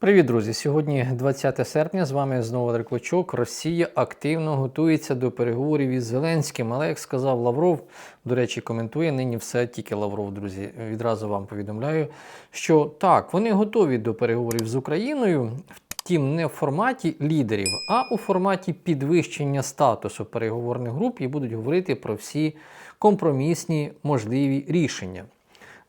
Привіт, друзі! Сьогодні 20 серпня. З вами знову Валерій Клочок. Росія активно готується до переговорів із Зеленським. Але як сказав Лавров, до речі, коментує нині все тільки Лавров, друзі. Відразу вам повідомляю, що так, вони готові до переговорів з Україною. Втім, не в форматі лідерів, а у форматі підвищення статусу переговорних груп і будуть говорити про всі компромісні можливі рішення.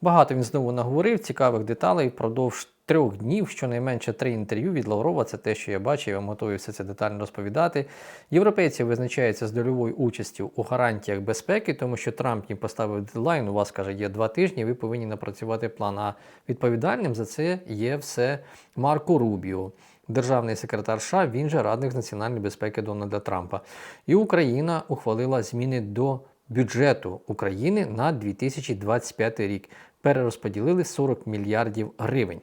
Багато він знову наговорив цікавих деталей впродовж трьох днів, щонайменше три інтерв'ю від Лаврова. Це те, що я бачив, я вам готовий все це детально розповідати. Європейці визначаються з дольовою участю у гарантіях безпеки, тому що Трамп їм поставив дедлайн. У вас каже, є два тижні. Ви повинні напрацювати план. А відповідальним за це є все Марко Рубіо. Державний секретар США, він же радник з національної безпеки Дональда Трампа. І Україна ухвалила зміни до бюджету України на 2025 рік. Перерозподілили 40 мільярдів гривень.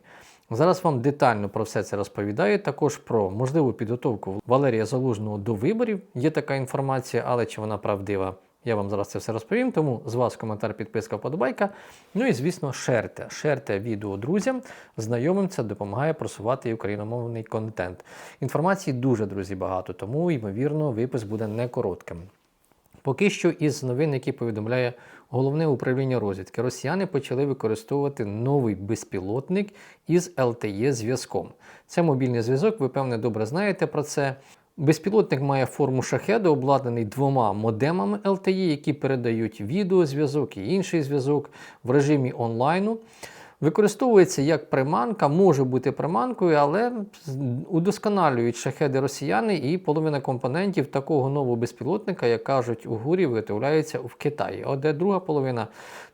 Зараз вам детально про все це розповідаю. Також про можливу підготовку Валерія Залужного до виборів. Є така інформація, але чи вона правдива? Я вам зараз це все розповім. Тому з вас коментар, підписка, вподобайка. Ну і звісно, шерте. Шерте відео друзям, знайомим це допомагає просувати україномовний контент. Інформації дуже, друзі, багато, тому, ймовірно, випуск буде не коротким. Поки що із новин, які повідомляє головне управління розвідки, росіяни почали використовувати новий безпілотник із LTE зв'язком. Це мобільний зв'язок, ви певне добре знаєте про це. Безпілотник має форму шахеду, обладнаний двома модемами LTE, які передають відеозв'язок і інший зв'язок в режимі онлайну. Використовується як приманка, може бути приманкою, але удосконалюють шахеди росіяни, і половина компонентів такого нового безпілотника, як кажуть у гурі, виготовляється в Китаї. А де друга половина,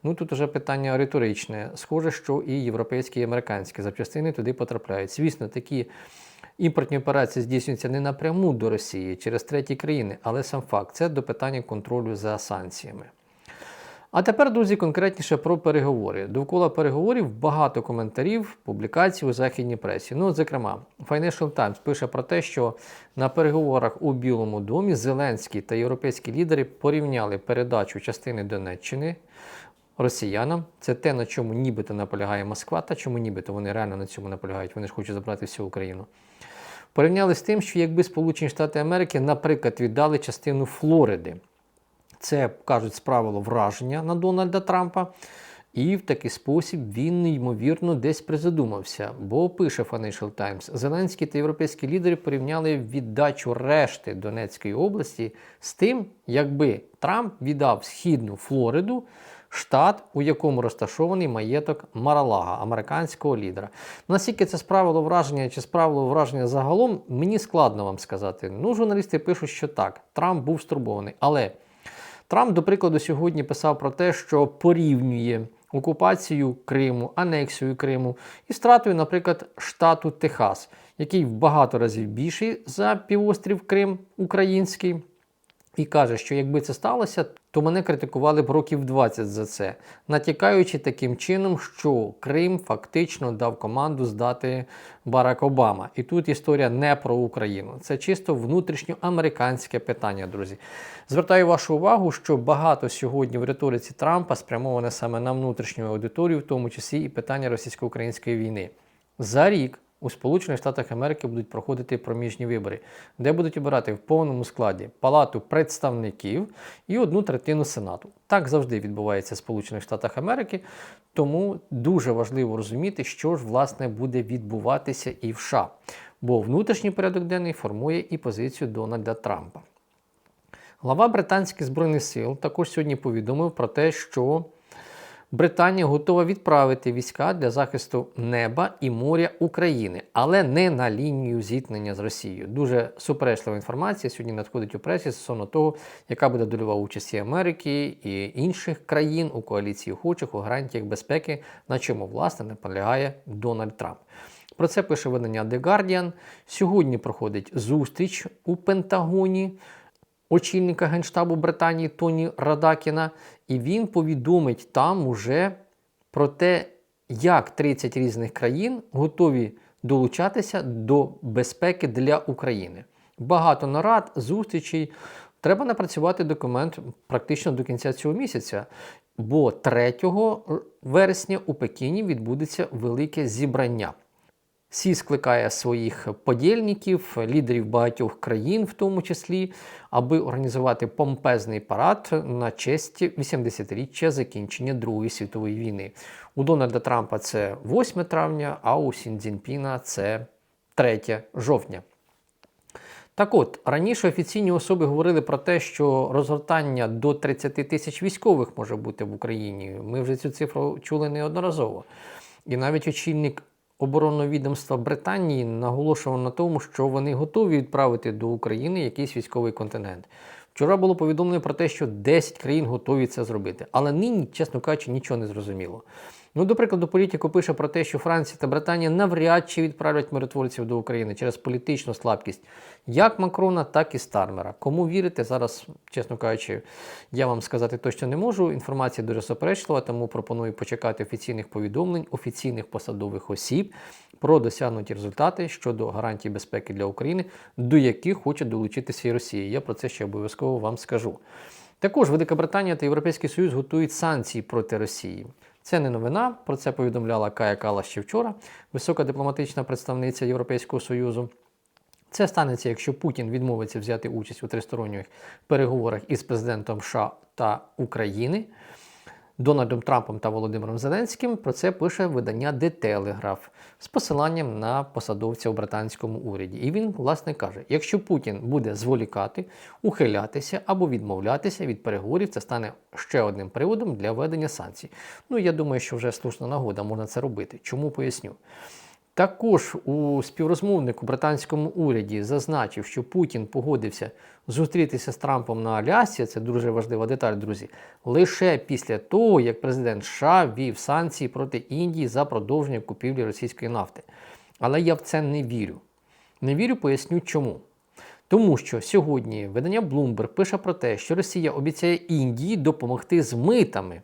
ну тут вже питання риторичне. Схоже, що і європейські, і американські запчастини туди потрапляють. Звісно, такі. Імпортні операції здійснюються не напряму до Росії через треті країни, але сам факт це до питання контролю за санкціями. А тепер, друзі, конкретніше про переговори. Довкола переговорів багато коментарів, публікацій у західній пресі. Ну, зокрема, Financial Times пише про те, що на переговорах у Білому домі Зеленський та європейські лідери порівняли передачу частини Донеччини росіянам. Це те, на чому нібито наполягає Москва, та чому нібито вони реально на цьому наполягають. Вони ж хочуть забрати всю Україну. Порівняли з тим, що якби Сполучені Штати Америки, наприклад, віддали частину Флориди. Це кажуть справило враження на Дональда Трампа. І в такий спосіб він, ймовірно, десь призадумався. Бо пише Financial Times, Зеленський та європейські лідери порівняли віддачу решти Донецької області з тим, якби Трамп віддав східну Флориду, штат, у якому розташований маєток Маралага, американського лідера. Наскільки це справило враження чи справило враження загалом, мені складно вам сказати. Ну, журналісти пишуть, що так, Трамп був стурбований. Але. Трамп, до прикладу, сьогодні писав про те, що порівнює окупацію Криму, анексію Криму і стратою, наприклад, штату Техас, який в багато разів більший за півострів Крим український. І каже, що якби це сталося, то мене критикували б років 20 за це, натякаючи таким чином, що Крим фактично дав команду здати Барак Обама. І тут історія не про Україну. Це чисто внутрішньоамериканське питання, друзі. Звертаю вашу увагу, що багато сьогодні в риториці Трампа спрямоване саме на внутрішню аудиторію, в тому числі і питання російсько-української війни. За рік у Сполучених Штатах Америки будуть проходити проміжні вибори, де будуть обирати в повному складі Палату представників і одну третину Сенату. Так завжди відбувається в Сполучених Штатах Америки, тому дуже важливо розуміти, що ж власне буде відбуватися і в США. Бо внутрішній порядок денний формує і позицію Дональда Трампа. Глава Британських збройних сил також сьогодні повідомив про те, що Британія готова відправити війська для захисту неба і моря України, але не на лінію зіткнення з Росією. Дуже суперечлива інформація сьогодні надходить у пресі стосовно того, яка буде дольова участь і Америки і інших країн у коаліції охочих у гарантіях безпеки, на чому власне наполягає Дональд Трамп. Про це пише видання The Guardian. Сьогодні проходить зустріч у Пентагоні очільника Генштабу Британії Тоні Радакіна, і він повідомить там уже про те, як 30 різних країн готові долучатися до безпеки для України. Багато нарад, зустрічей. Треба напрацювати документ практично до кінця цього місяця, бо 3 вересня у Пекіні відбудеться велике зібрання. Сі скликає своїх подільників, лідерів багатьох країн, в тому числі, аби організувати помпезний парад на честь 80-річчя закінчення Другої світової війни. У Дональда Трампа це 8 травня, а у Сін Цзіньпіна це 3 жовтня. Так от, раніше офіційні особи говорили про те, що розгортання до 30 тисяч військових може бути в Україні. Ми вже цю цифру чули неодноразово. І навіть очільник оборонного відомства Британії наголошував на тому, що вони готові відправити до України якийсь військовий контингент. Вчора було повідомлено про те, що 10 країн готові це зробити. Але нині, чесно кажучи, нічого не зрозуміло. Ну, до прикладу, політико пише про те, що Франція та Британія навряд чи відправлять миротворців до України через політичну слабкість як Макрона, так і Стармера. Кому вірити, зараз, чесно кажучи, я вам сказати точно не можу. Інформація дуже суперечлива, тому пропоную почекати офіційних повідомлень офіційних посадових осіб про досягнуті результати щодо гарантій безпеки для України, до яких хоче долучитися і Росія. Я про це ще обов'язково вам скажу. Також Велика Британія та Європейський Союз готують санкції проти Росії. Це не новина, про це повідомляла Кая Кала ще вчора, висока дипломатична представниця Європейського Союзу. Це станеться, якщо Путін відмовиться взяти участь у тристоронніх переговорах із президентом США та України, Дональдом Трампом та Володимиром Зеленським. Про це пише видання The Telegraph з посиланням на посадовця у британському уряді. І він, власне, каже: якщо Путін буде зволікати, ухилятися або відмовлятися від переговорів, це стане ще одним приводом для введення санкцій. Ну, я думаю, що вже слушна нагода можна це робити. Чому поясню? Також у співрозмовнику британському уряді зазначив, що Путін погодився зустрітися з Трампом на Алясці, це дуже важлива деталь, друзі, лише після того, як президент США ввів санкції проти Індії за продовження купівлі російської нафти. Але я в це не вірю. Не вірю, поясню чому. Тому що сьогодні видання Bloomberg пише про те, що Росія обіцяє Індії допомогти з митами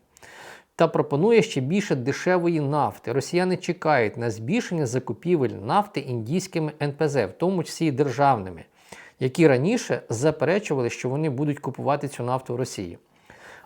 та пропонує ще більше дешевої нафти. Росіяни чекають на збільшення закупівель нафти індійськими НПЗ, в тому числі і державними, які раніше заперечували, що вони будуть купувати цю нафту в Росії.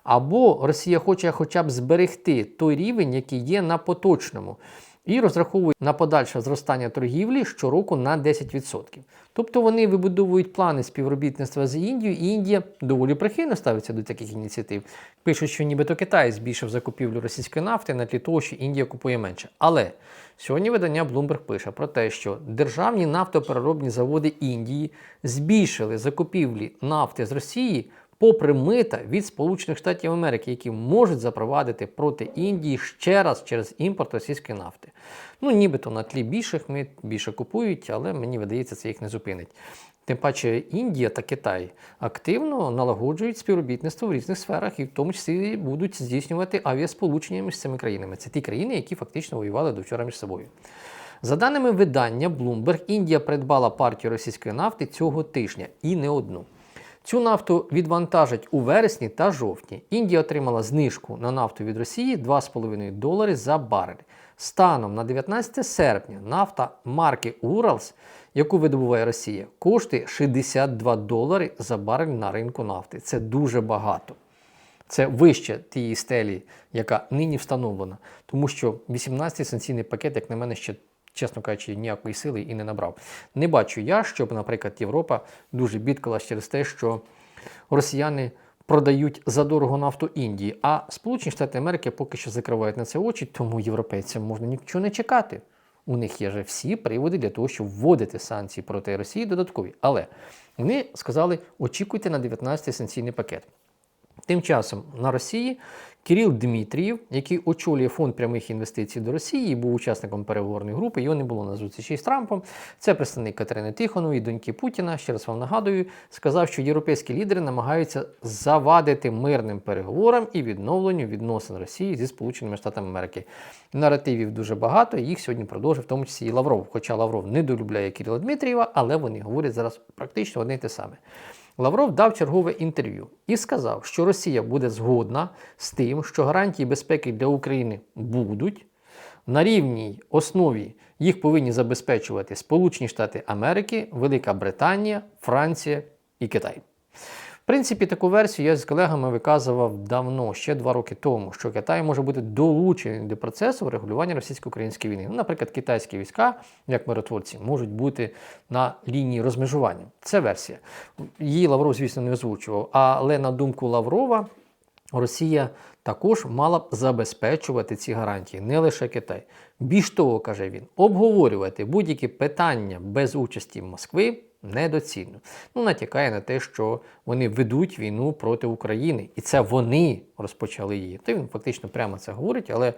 Або Росія хоче хоча б зберегти той рівень, який є на поточному, і розраховують на подальше зростання торгівлі щороку на 10%. Тобто вони вибудовують плани співробітництва з Індією, і Індія доволі прихильно ставиться до таких ініціатив. Пишуть, що нібито Китай збільшив закупівлю російської нафти на тлі того, що Індія купує менше. Але сьогодні видання Bloomberg пише про те, що державні нафтопереробні заводи Індії збільшили закупівлі нафти з Росії попри мита від Сполучених Штатів Америки, які можуть запровадити проти Індії ще раз через імпорт російської нафти. Ну, нібито на тлі більших мит більше купують, але мені видається, це їх не зупинить. Тим паче Індія та Китай активно налагоджують співробітництво в різних сферах, і в тому числі будуть здійснювати авіасполучення між цими країнами. Це ті країни, які фактично воювали до вчора між собою. За даними видання Bloomberg, Індія придбала партію російської нафти цього тижня і не одну. Цю нафту відвантажать у вересні та жовтні. Індія отримала знижку на нафту від Росії 2,5 долари за барель. Станом на 19 серпня нафта марки Уралс, яку видобуває Росія, коштує 62 долари за барель на ринку нафти. Це дуже багато. Це вище тієї стелі, яка нині встановлена, тому що 18-й санкційний пакет, як на мене, ще чесно кажучи, ніякої сили і не набрав. Не бачу я, щоб, наприклад, Європа дуже бідкалась через те, що росіяни продають задорого нафту Індії, а Сполучені Штати Америки поки що закривають на це очі, тому європейцям можна нічого не чекати. У них є вже всі приводи для того, щоб вводити санкції проти Росії додаткові. Але вони сказали, очікуйте на 19-й санкційний пакет. Тим часом на Росії Кирил Дмитрієв, який очолює фонд прямих інвестицій до Росії, був учасником переговорної групи, його не було на зустрічі з Трампом. Це представник Катерини Тихонової, доньки Путіна. Ще раз вам нагадую, сказав, що європейські лідери намагаються завадити мирним переговорам і відновленню відносин Росії зі Сполученими Штатами Америки. Наративів дуже багато, їх сьогодні продовжив в тому числі і Лавров. Хоча Лавров не долюбляє Кирила Дмитрієва, але вони говорять зараз практично одне й те саме. Лавров дав чергове інтерв'ю і сказав, що Росія буде згодна з тим, що гарантії безпеки для України будуть. На рівній основі їх повинні забезпечувати Сполучені Штати Америки, Велика Британія, Франція і Китай. Принципі, таку версію я з колегами виказував давно, ще два роки тому, що Китай може бути долучений до процесу регулювання російсько-української війни. Ну, наприклад, китайські війська, як миротворці, можуть бути на лінії розмежування. Це версія. Її Лавров, звісно, не озвучував. Але на думку Лаврова, Росія також мала б забезпечувати ці гарантії, не лише Китай. Більш того, каже він, обговорювати будь-які питання без участі Москви недоцільно. Ну, натякає на те, що вони ведуть війну проти України, і це вони розпочали її. Та він фактично прямо це говорить, але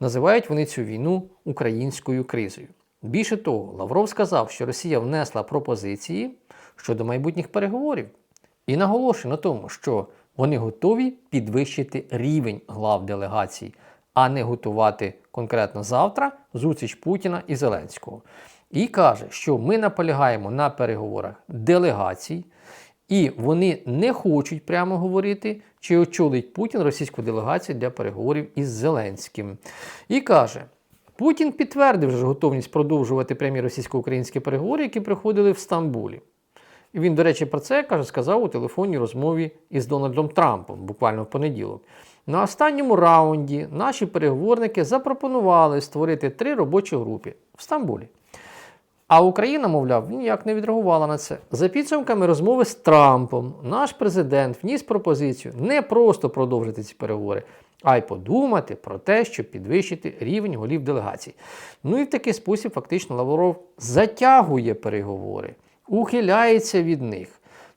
називають вони цю війну українською кризою. Більше того, Лавров сказав, що Росія внесла пропозиції щодо майбутніх переговорів і наголошує на тому, що вони готові підвищити рівень глав делегацій, а не готувати конкретно завтра зустріч Путіна і Зеленського. І каже, що ми наполягаємо на переговорах делегацій, і вони не хочуть прямо говорити, чи очолить Путін російську делегацію для переговорів із Зеленським. І каже. Путін підтвердив вже готовність продовжувати прямі російсько-українські переговори, які проходили в Стамбулі. І він, до речі, про це каже, сказав у телефонній розмові із Дональдом Трампом, буквально в понеділок. На останньому раунді наші переговорники запропонували створити три робочі групи в Стамбулі. А Україна, мовляв, ніяк не відреагувала на це. За підсумками розмови з Трампом, наш президент вніс пропозицію не просто продовжити ці переговори, а й подумати про те, щоб підвищити рівень голів делегацій. Ну і в такий спосіб, фактично, Лавров затягує переговори, ухиляється від них.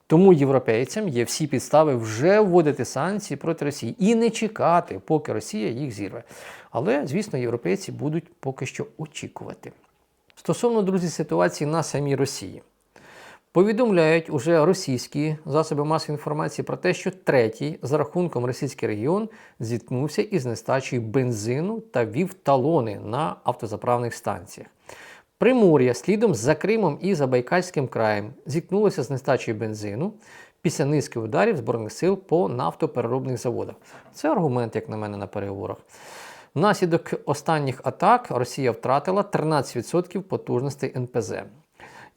Тому європейцям є всі підстави вже вводити санкції проти Росії і не чекати, поки Росія їх зірве. Але, звісно, європейці будуть поки що очікувати. Стосовно друзі, ситуації на самій Росії. Повідомляють уже російські засоби масової інформації про те, що третій за рахунком російський регіон зіткнувся із нестачею бензину та вів талони на автозаправних станціях. Примор'я слідом за Кримом і Забайкальським краєм зіткнулося з нестачею бензину після низки ударів Збройних сил по нафтопереробних заводах. Це аргумент, як на мене, на переговорах. Внаслідок останніх атак Росія втратила 13% потужностей НПЗ.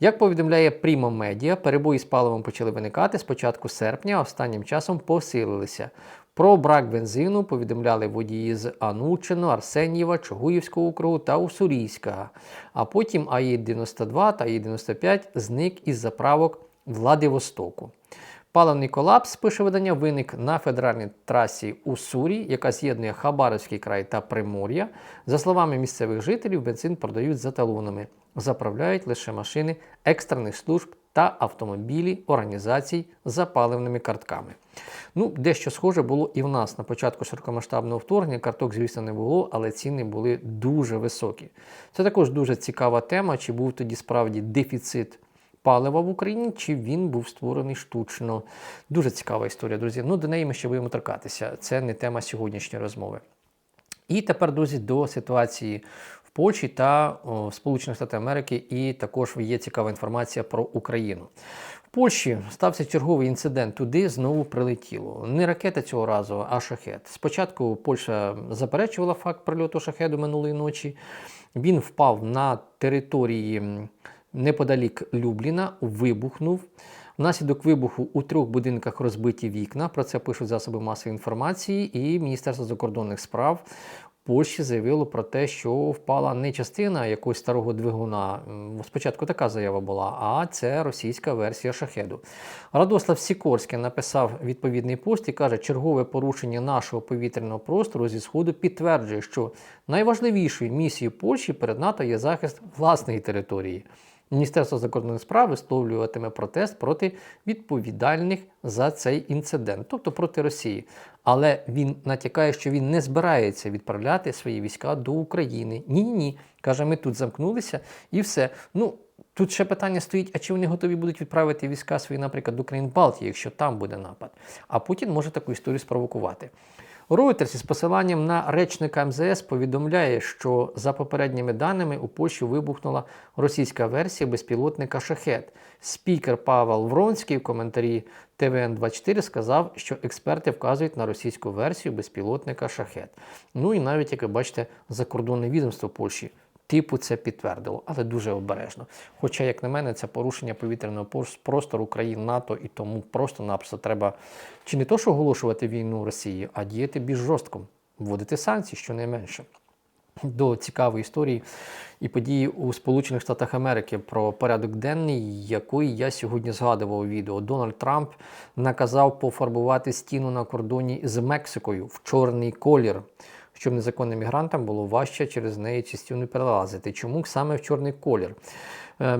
Як повідомляє Primo Media, перебої з паливом почали виникати з початку серпня, а останнім часом посилилися. Про брак бензину повідомляли водії з Анучино, Арсенєва, Чугуївського округу та Уссурійського. А потім АІ-92 та АІ-95 зник із заправок Владивостоку. Паливний колапс, пише видання, виник на федеральній трасі Уссурі, яка з'єднує Хабаровський край та Примор'я. За словами місцевих жителів, бензин продають за талонами. Заправляють лише машини екстрених служб та автомобілі організацій за паливними картками. Ну, дещо схоже було і в нас на початку широкомасштабного вторгнення. Карток, звісно, не було, але ціни були дуже високі. Це також дуже цікава тема, чи був тоді справді дефіцит палива в Україні, чи він був створений штучно. Дуже цікава історія, друзі. Ну, до неї ми ще будемо торкатися. Це не тема сьогоднішньої розмови. І тепер, друзі, до ситуації в Польщі та о, Сполучених Штатів Америки, і також є цікава інформація про Україну. В Польщі стався черговий інцидент. Туди знову прилетіло. Не ракета цього разу, а шахет. Спочатку Польща заперечувала факт прильоту шахеду минулої ночі. Він впав на території неподалік Любліна, вибухнув. Внаслідок вибуху у трьох будинках розбиті вікна. Про це пишуть засоби масової інформації, і Міністерство закордонних справ Польщі заявило про те, що впала не частина якогось старого двигуна. Спочатку така заява була, а це російська версія шахеду. Радослав Сікорський написав відповідний пост і каже, чергове порушення нашого повітряного простору зі сходу підтверджує, що найважливішою місією Польщі перед НАТО є захист власної території. Міністерство закордонних справ висловлюватиме протест проти відповідальних за цей інцидент, тобто проти Росії. Але він натякає, що він не збирається відправляти свої війська до України. Ні, ні, ні. Каже, ми тут замкнулися і все. Ну тут ще питання стоїть: а чи вони готові будуть відправити війська свої, наприклад, до країн Балтії, якщо там буде напад? А Путін може таку історію спровокувати. Reuters із посиланням на речника МЗС повідомляє, що за попередніми даними у Польщі вибухнула російська версія безпілотника шахет. Спікер Павел Вронський в коментарі ТВН24 сказав, що експерти вказують на російську версію безпілотника шахет. Ну і навіть, як ви бачите, закордонне відомство Польщі типу це підтвердило, але дуже обережно. Хоча, як на мене, це порушення повітряного простору країн НАТО, і тому просто-напросто треба чи не то, що оголошувати війну Росії, а діяти більш жорстко, вводити санкції, щонайменше до цікавої історії і події у Сполучених Штатах Америки про порядок денний, який я сьогодні згадував у відео. Дональд Трамп наказав пофарбувати стіну на кордоні з Мексикою в чорний колір. Щоб незаконним мігрантам було важче через неї чи стіну перелазити. Чому саме в чорний колір? Е,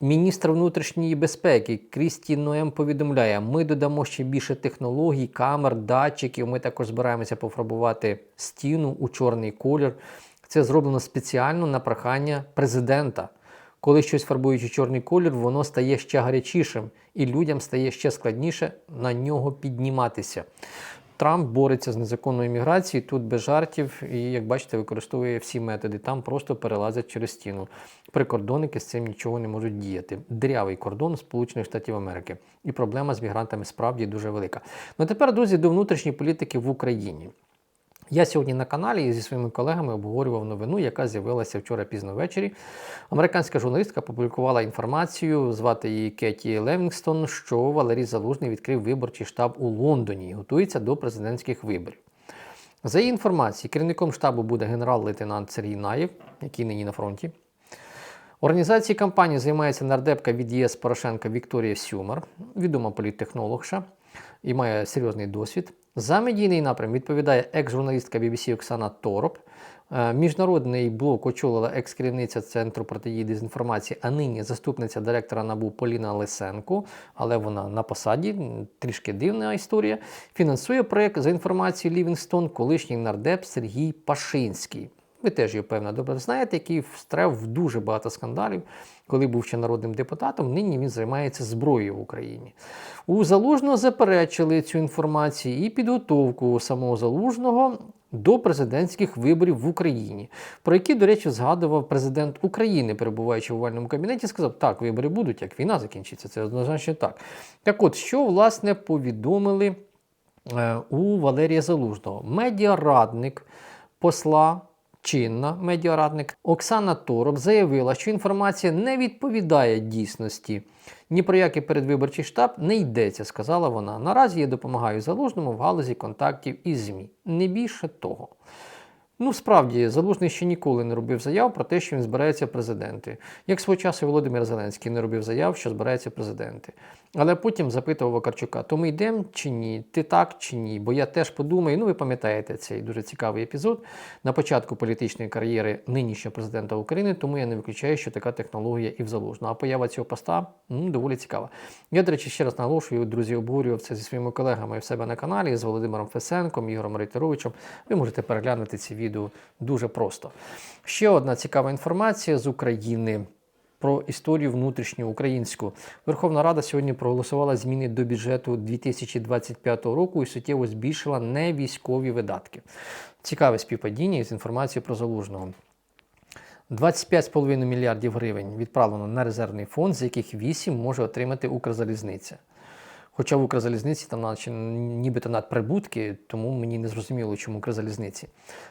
Міністр внутрішньої безпеки Крісті Ноем повідомляє: ми додамо ще більше технологій, камер, датчиків. Ми також збираємося пофарбувати стіну у чорний колір. Це зроблено спеціально на прохання президента. Коли щось фарбують у чорний колір, воно стає ще гарячішим, і людям стає ще складніше на нього підніматися. Трамп бореться з незаконною міграцією, тут без жартів, і, як бачите, використовує всі методи. Там просто перелазять через стіну. Прикордонники з цим нічого не можуть діяти. Дирявий кордон Сполучених Штатів Америки. І проблема з мігрантами справді дуже велика. Ну тепер, друзі, до внутрішньої політики в Україні. Я сьогодні на каналі зі своїми колегами обговорював новину, яка з'явилася вчора пізно ввечері. Американська журналістка опублікувала інформацію, звати її Кеті Левінгстон, що Валерій Залужний відкрив виборчий штаб у Лондоні і готується до президентських виборів. За її інформацією, керівником штабу буде генерал-лейтенант Сергій Наєв, який нині на фронті. Організацією кампанії займається нардепка від ЄС Порошенка Вікторія Сюмар, відома політтехнологша і має серйозний досвід. За медійний напрям відповідає екс-журналістка BBC Оксана Тороп. Е, Міжнародний блок очолила екс-керівниця Центру протидії дезінформації, а нині заступниця директора НАБУ Поліна Лисенко, але вона на посаді, трішки дивна історія. Фінансує проєкт за інформацією Лівінгстон, колишній нардеп Сергій Пашинський. Ви теж його, певно, добре знаєте, який встряв в дуже багато скандалів, коли був ще народним депутатом. Нині він займається зброєю в Україні. У Залужного заперечили цю інформацію і підготовку самого Залужного до президентських виборів в Україні, про які, до речі, згадував президент України, перебуваючи в овальному кабінеті, сказав, так, вибори будуть, як війна закінчиться. Це однозначно так. Так от, що власне повідомили е, у Валерія Залужного? Медіарадник посла чинна медіарадник Оксана Тороп заявила, що інформація не відповідає дійсності. Ні про який передвиборчий штаб не йдеться, сказала вона. Наразі я допомагаю залужному в галузі контактів із ЗМІ. Не більше того. Ну, справді, Залужний ще ніколи не робив заяв про те, що він збирається президенти. Як свого часу Володимир Зеленський не робив заяв, що збирається президенти. Але потім запитував Вакарчука, то ми йдемо чи ні? Ти так чи ні? Бо я теж подумаю, ну ви пам'ятаєте цей дуже цікавий епізод на початку політичної кар'єри нинішнього президента України, тому я не виключаю, що така технологія і в Залужного. А поява цього поста м, доволі цікава. Я, до речі, ще раз наголошую, друзі, обговорював це зі своїми колегами в себе на каналі з Володимиром Фесенком, Ігорем Рейтеровичем. Ви можете переглянути ці відео дуже просто. Ще одна цікава інформація з України. Про історію внутрішню українську Верховна Рада сьогодні проголосувала зміни до бюджету 2025 року і суттєво збільшила невійськові видатки. Цікаве співпадіння з інформацією про залужного. 25,5 мільярдів гривень відправлено на резервний фонд, з яких 8 може отримати Укрзалізниця. Хоча в Укрзалізниці там наче нібито надприбутки, тому мені не зрозуміло, чому Укрзалізниці.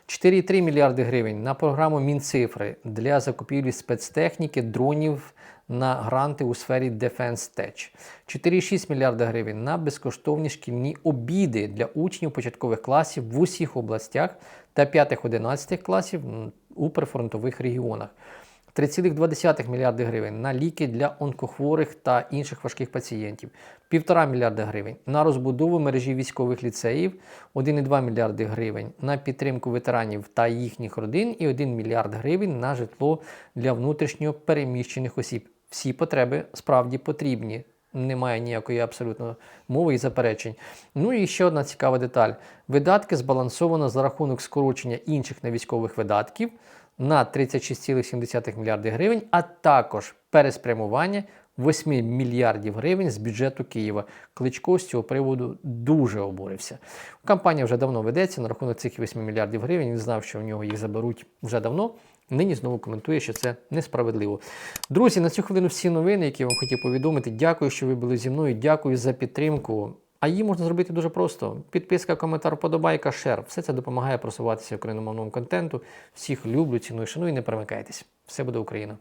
4,3 мільярди гривень на програму Мінцифри для закупівлі спецтехніки, дронів на гранти у сфері Defense Tech. 4,6 мільярда гривень на безкоштовні шкільні обіди для учнів початкових класів в усіх областях та 5-11 класів у прифронтових регіонах. 3,2 мільярди гривень на ліки для онкохворих та інших важких пацієнтів, 1,5 мільярда гривень на розбудову мережі військових ліцеїв, 1,2 мільярди гривень на підтримку ветеранів та їхніх родин і 1 мільярд гривень на житло для внутрішньо переміщених осіб. Всі потреби справді потрібні. Немає ніякої абсолютно мови і заперечень. Ну і ще одна цікава деталь: видатки збалансовано за рахунок скорочення інших невійськових видатків на 36,7 мільярди гривень, а також переспрямування 8 мільярдів гривень з бюджету Києва. Кличко з цього приводу дуже обурився. Кампанія вже давно ведеться на рахунок цих 8 мільярдів гривень. Він знав, що у нього їх заберуть вже давно. Нині знову коментує, що це несправедливо. Друзі, на цю хвилину всі новини, які я вам хотів повідомити. Дякую, що ви були зі мною. Дякую за підтримку. А її можна зробити дуже просто: підписка, коментар, подобайка, шер. Все це допомагає просуватися україномовному контенту. Всіх люблю, ціную, шаную не перемикайтесь. Все буде Україна!